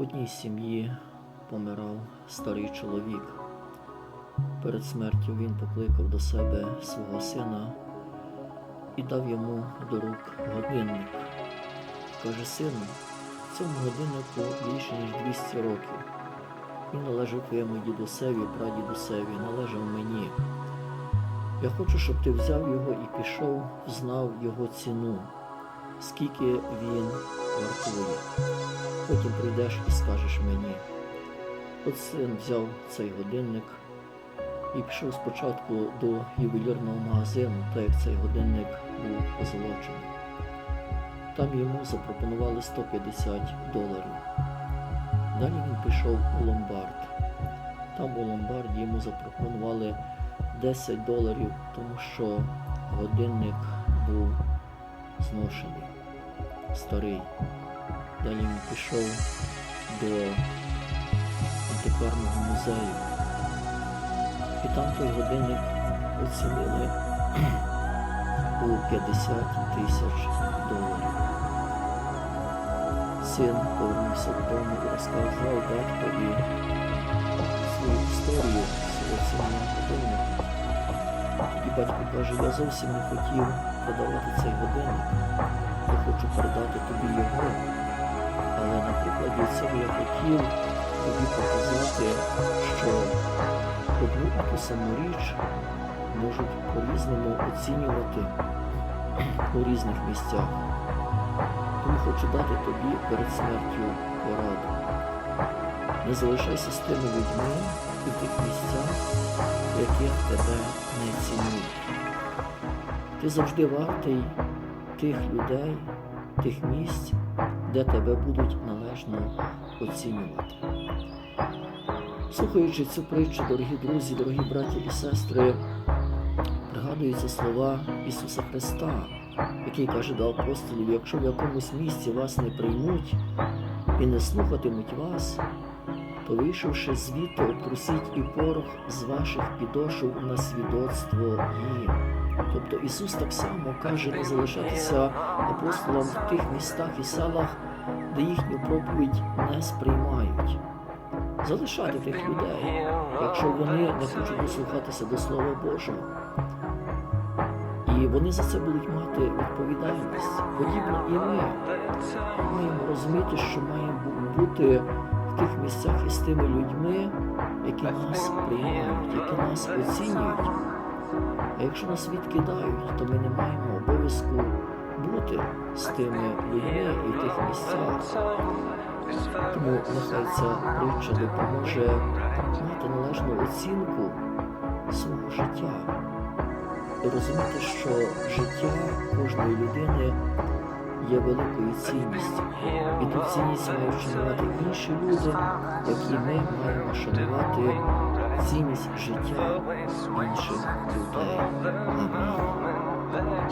Одній сім'ї помирав старий чоловік. Перед смертю він покликав до себе свого сина і дав йому до рук годинник. Каже, сину, цьому годиннику більше ніж 200 років. Він належав твоєму дідусеві, прадідусеві, належав мені. Я хочу, щоб ти взяв його і пішов, знав його ціну, скільки він вартує. Потім прийдеш і скажеш мені. От син взяв цей годинник і пішов спочатку до ювелірного магазину, так як цей годинник був позолочений. Там йому запропонували 150 доларів. Далі він пішов у ломбард. Там у ломбарді йому запропонували 10 доларів, тому що годинник був зношений, старий. Далі він пішов до антикварного музею. І там той годинник оцінили у 50 тисяч доларів. Син повернувся додому і розказав батькові свою історію свого цінного годинника. І батько каже, я зовсім не хотів продавати цей годинник. Я хочу передати тобі його. Але на прикладі цього я хотів тобі показати, що одну і ту саму річ можуть по-різному оцінювати у різних місцях. Тому хочу дати тобі перед смертю пораду. Не залишайся з тими людьми і в тих місцях, в яких тебе не цінують. Ти завжди вартий тих людей, тих місць, де тебе будуть належно оцінювати. Слухаючи цю притчу, дорогі друзі, дорогі браті і сестри, пригадуються слова Ісуса Христа, який каже до апостолів, якщо в якомусь місці вас не приймуть і не слухатимуть вас, то вийшовши звідти, обтрусіть і порох з ваших підошов на свідоцтво їм. Тобто Ісус так само каже не залишатися апостолам в тих містах і селах, де їхню проповідь не сприймають. Залишати тих людей, якщо вони не хочуть дослухатися до Слова Божого. І вони за це будуть мати відповідальність. Подібно і ми маємо розуміти, що бу- бути в тих місцях із тими людьми, які нас приймають, які нас оцінюють. А якщо нас відкидають, то ми не маємо обов'язку бути з тими людьми і в тих місцях. Тому нехай ця притча допоможе мати належну оцінку свого життя. І розуміти, що життя кожної людини є великою цінністю. І ту цінність мають шанувати інші люди, які ми маємо шанувати цінність життя інших людей. Амінь.